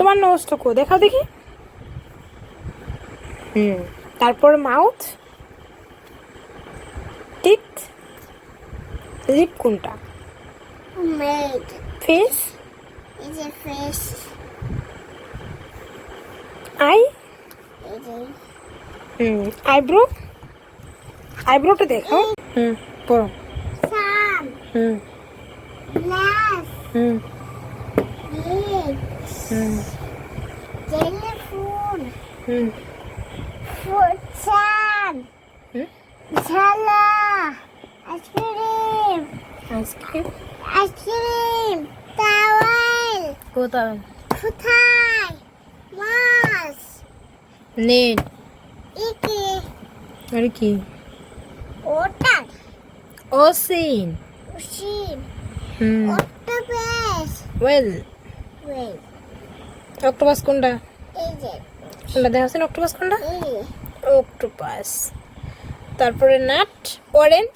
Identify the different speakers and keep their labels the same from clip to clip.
Speaker 1: তোমার নোজটা কো দেখাও দেখি। হুম তারপর মাউথ টিথ লিপ কোনটা? ফেস
Speaker 2: ফেস
Speaker 1: আই হুম আইব্রো আইব্রোটা দেখাও। হুম পড়ো। হুম। হুম।
Speaker 2: lips
Speaker 1: hmm
Speaker 2: telephone
Speaker 1: hmm
Speaker 2: food sun
Speaker 1: hmm
Speaker 2: ঝালা আইসক্রিম
Speaker 1: আইসক্রিম
Speaker 2: আইসক্রিম টাওয়েল
Speaker 1: কোথায়
Speaker 2: কোথায় মাছ
Speaker 1: নেট
Speaker 2: ইকি
Speaker 1: আর কি
Speaker 2: ওটার
Speaker 1: ocean
Speaker 2: ocean
Speaker 1: hmm
Speaker 2: octopus
Speaker 1: whale
Speaker 2: whale
Speaker 1: octopus কোনটা? কোনটা? দেখাচ্ছেন অক্টোপাস কোনটা? অক্টোপাস তারপরে নাট অরেঞ্জ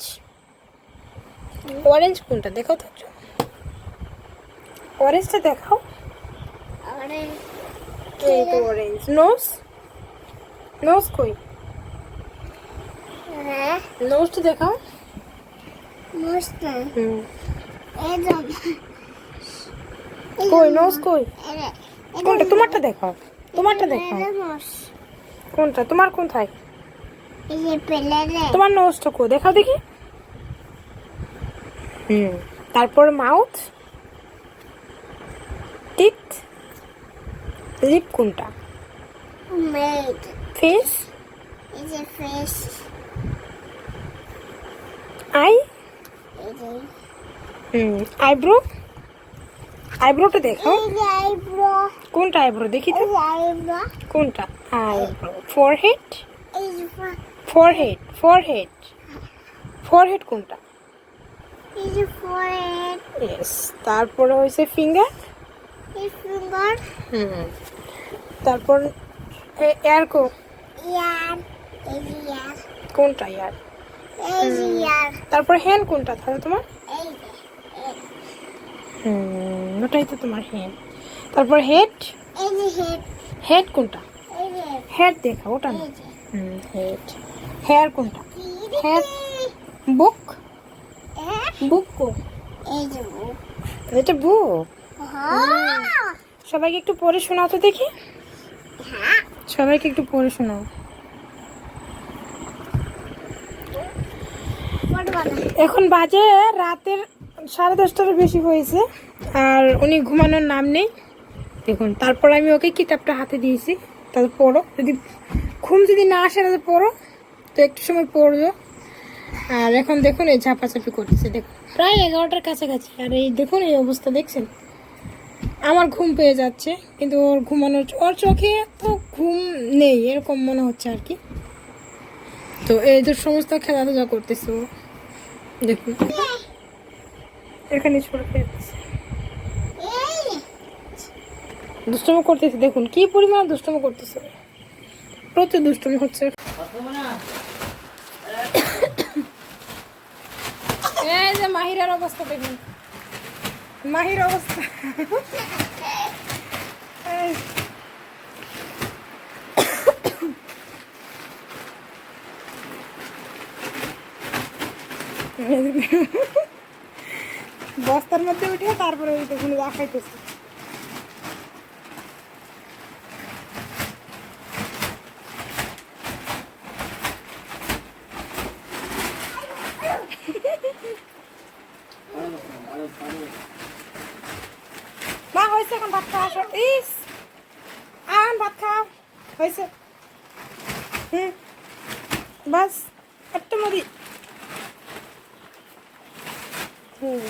Speaker 1: অরেঞ্জ কোনটা? দেখাও তো অরেঞ্জটা দেখাও। অরেঞ্জ নোজ নোজ কই?
Speaker 2: হ্যাঁ।
Speaker 1: নোজটা দেখাও।
Speaker 2: মুস্তা
Speaker 1: হুম। কই নোজ কই? কোনটা? তোমারটা দেখাও। তোমারটা দেখাও। কোনটা? তোমার কোনটায়
Speaker 2: এই যে পেলে রে
Speaker 1: তোমার নোজটা কো দেখাও দেখি। হুম। তারপর মাউথ। টিথ। লিপ কোনটা? ফেস। আই। হুম। আইব্রো। আইব্রোটা
Speaker 2: আইব্রো।
Speaker 1: কোনটা আইব্রো? দেখি তো। কোনটা?
Speaker 2: Eyebrow. Forehead
Speaker 1: forehead forehead forehead কোনটা? তারপরে হয়েছে ফিঙ্গার হুম। তারপর এয়ার কো? কোনটা ইয়ার? তারপর হ্যান্ড কোনটা? তাহলে তোমার। হুম ওটাই তো তোমার হেড তারপর হেড
Speaker 2: হেড
Speaker 1: হেড কোনটা? হেড দেখা ওটা না? হুম হেড হেয়ার কোনটা? Head. বুক বুক কো? এটা বুক
Speaker 2: হ্যাঁ।
Speaker 1: সবাইকে একটু পড়ে শোনাও তো দেখি।
Speaker 2: হ্যাঁ।
Speaker 1: সবাইকে একটু পড়ে শোনাও। এখন বাজে রাতের সাড়ে দশটারও বেশি হয়েছে। আর উনি ঘুমানোর নাম নেই। দেখুন, তারপর আমি ওকে কিতাবটা হাতে দিয়েছি। তাহলে পড়ো। যদি ঘুম যদি না আসে, তাহলে পড়ো। তো একটু সময় পড়বে। আর এখন দেখুন, এই ঝাপাঝাপি করতেছে দেখুন, প্রায় এগারোটার কাছাকাছি। আর এই দেখুন, এই অবস্থা দেখছেন? আমার ঘুম পেয়ে যাচ্ছে, কিন্তু ওর ঘুমানোর ওর চোখে তো ঘুম নেই, এরকম মনে হচ্ছে আর কি। তো এই যে সমস্ত খেলাধুলা করতেছে ও। দেখুন। এখানে
Speaker 2: এই!
Speaker 1: দুষ্টম করতেছে দেখুন কি পরিমাণ দুষ্টম করতেছে। প্রচুর দুষ্টম হচ্ছে। এই যে মাহিরার অবস্থা দেখুন। মাহির অবস্থা। এই। বস্তার মধ্যে উঠে তারপরে ওই দেখুন দেখাইতেছে মা, হয়েছে এখন ভাত খাওয়া ইস! আন ভাত হয়েছে। হুম। বাস, একটা মদি হুম।